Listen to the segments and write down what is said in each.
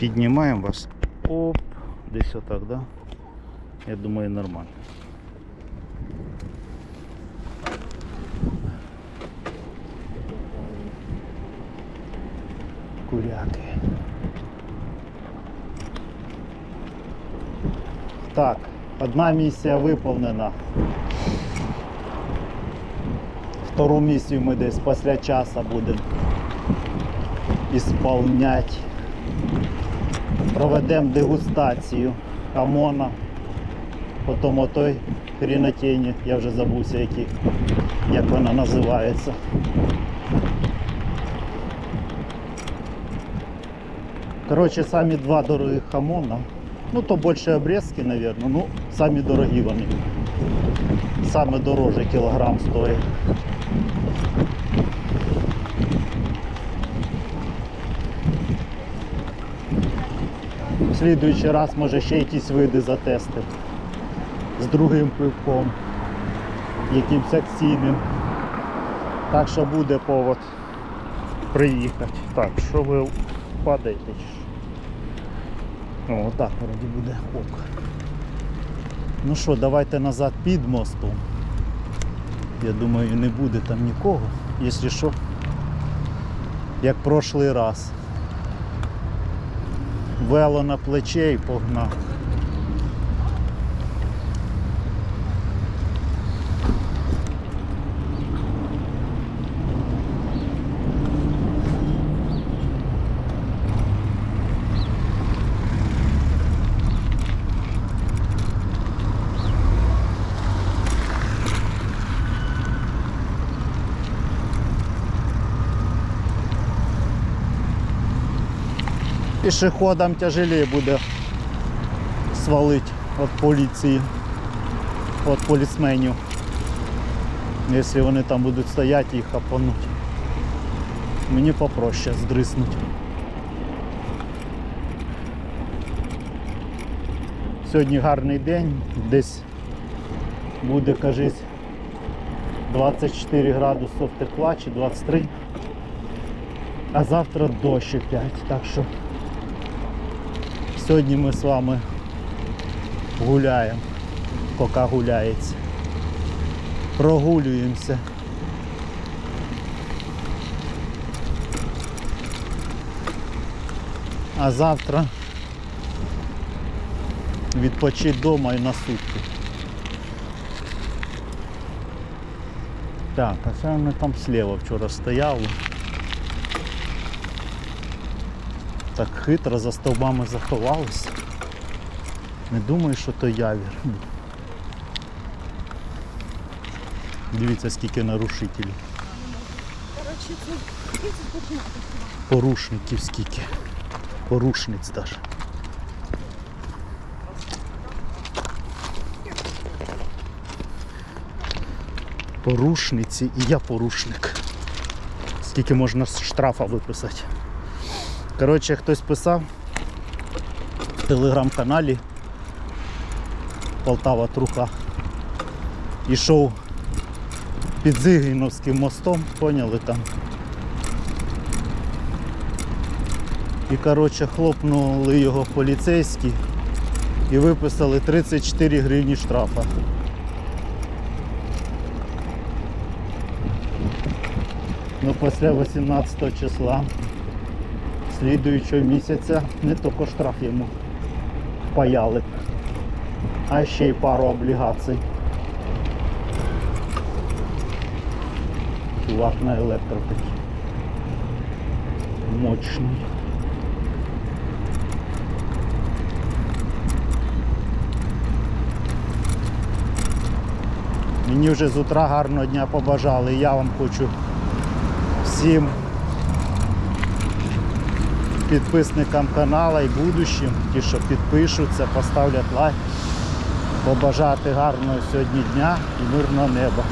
Піднімаємо вас. Оп, десь отак, да? Я думаю, нормально. Куряки. Так, одна місія виповнена. Втору місію ми десь після часу будемо ісполняти. Проведемо дегустацію хамона. Потім отой хрінотені, я вже забувся, який, як вона називається. Коротше, самі два дорогих хамона. Ну то більше обрезки, мабуть. Ну, самі дорогі вони. Саме дороже кілограм стоїть. Слідуючий раз може ще якісь види затестив. З другим пивком. Якимсь акційним. Так що буде повод приїхати. Так, що ви падаєте? О, так вроді буде ок. Ну що, давайте назад під мостом. Я думаю, не буде там нікого. Якщо що, як прошлий раз. Вело на плече і погнав. Пішоходам тяжелее буде свалити від поліції, від полісменів. Якщо вони там будуть стояти і хапануть. Мені попроще здриснуть. Сьогодні гарний день, десь буде, кажись, 24 градуси тепла чи 23. А завтра дощ опять. Так що сьогодні ми з вами гуляємо, поки гуляється. Прогулюємося. А завтра відпочити вдома і на сутки. Так, а це ми там слева вчора стояли. Так хитро за стовбами заховалися. Не думаю, що то явір. Дивіться, скільки нарушителів. Порушників скільки. Порушниць даже. Порушниці і я порушник. Скільки можна штрафа виписати. Коротше, хтось писав в телеграм-каналі Полтава Труха. Ішов під Зигріновським мостом, поняли там. І коротше хлопнули його поліцейські і виписали 34 гривні штрафа. Ну після 18 числа слідуючого місяця не тільки штраф йому впаяли, а ще й пару облігацій. Чувак на електро такий. Мощний. Мені вже з утра гарного дня побажали. Я вам хочу всім підписникам каналу і будущим, ті, що підпишуться, поставлять лайк, побажати гарного сьогодні дня і мирного неба.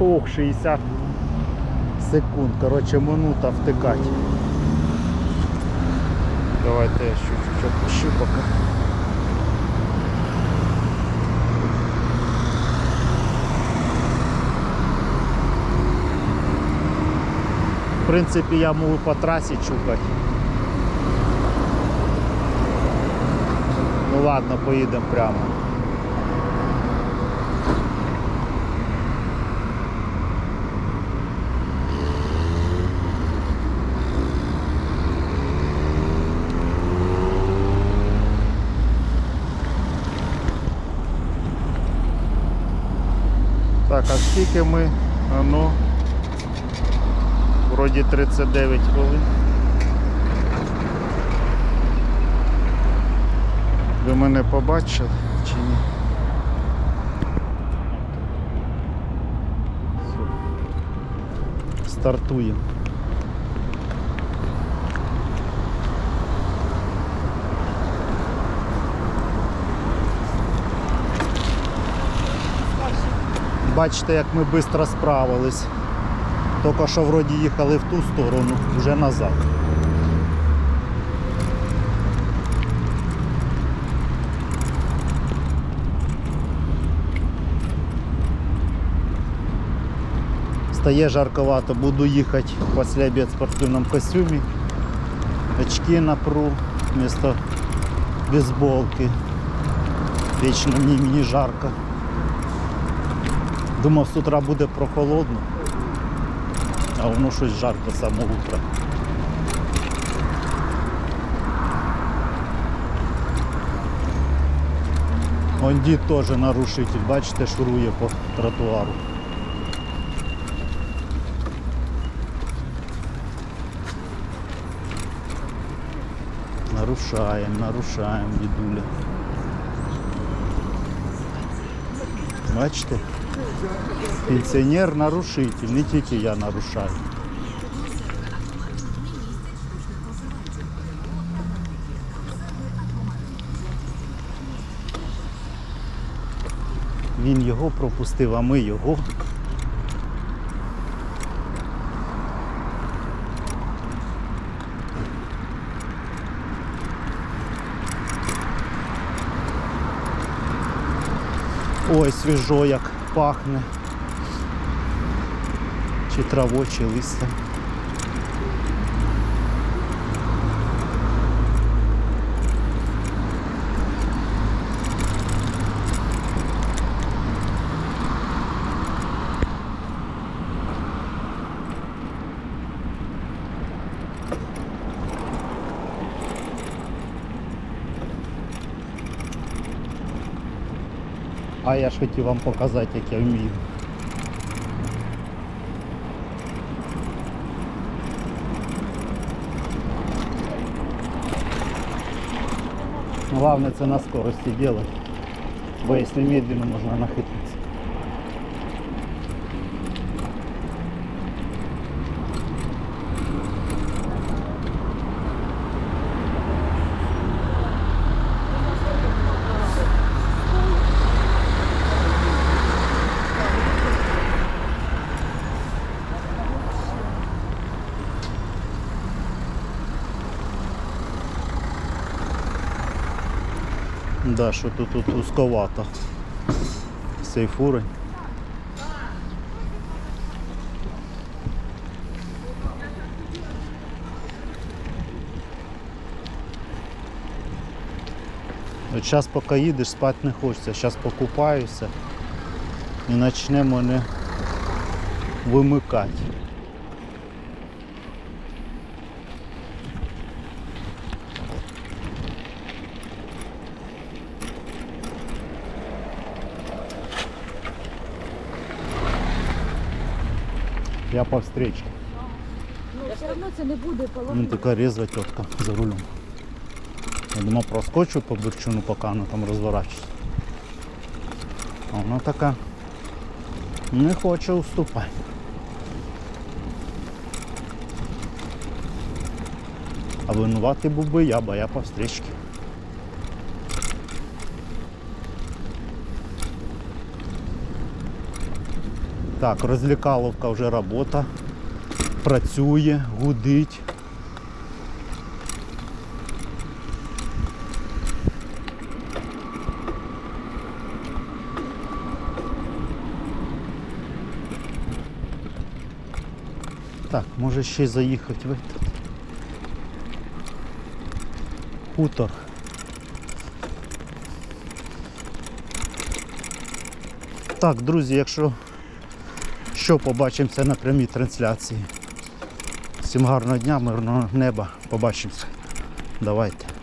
Ох, 60 секунд, коротше, минута втикати. Давайте я чуть-чуть опущу поки. В принципі, я можу по трасі чухати. Ну ладно, поїдемо прямо. Так, а скільки ми? Вроді 39 хвилин. Ви мене побачили чи ні? Стартуємо. Бачите, як ми швидко справились. Тільки що вроді їхали в ту сторону, вже назад. Стає жарковато, буду їхати після обід в спортивному костюмі. Очки напру вместо бейсболки. Вічно мені, мені жарко. Думав, з утра буде прохолодно, а воно щось жарко з самого утра. Он дід теж нарушитель, бачите, шурує по тротуару. Нарушаємо, нарушаємо, дідуля. Бачите? Пенсіонер нарушитель, не тільки я нарушаю. Він його пропустив, а ми його. Ой, свіжо як пахне. Чи траво, чи листя. А я ж хотів вам показати, як я вмію. Главное це на скорости делать. Бо если медленно, можно нахитриться. Да, що тут, тут узковато. З цієї. От зараз поки їдеш, спати не хочеться. Зараз покупаюся і почне мене вимикати. Я по встречке. Ну, все одно це не буде Ну, така резва тітка за рулем. Я думав, проскочу по бурчуну, поки вона там розворачується. А вона така не хоче уступати. А винуватий був би я, бо я по встрічці. Так, розлікаловка вже робота. Працює, гудить. Так, може ще й заїхати в этот хутор. Так, друзі, якщо що, побачимося на прямій трансляції. Всім гарного дня, мирного неба. Побачимося. Давайте.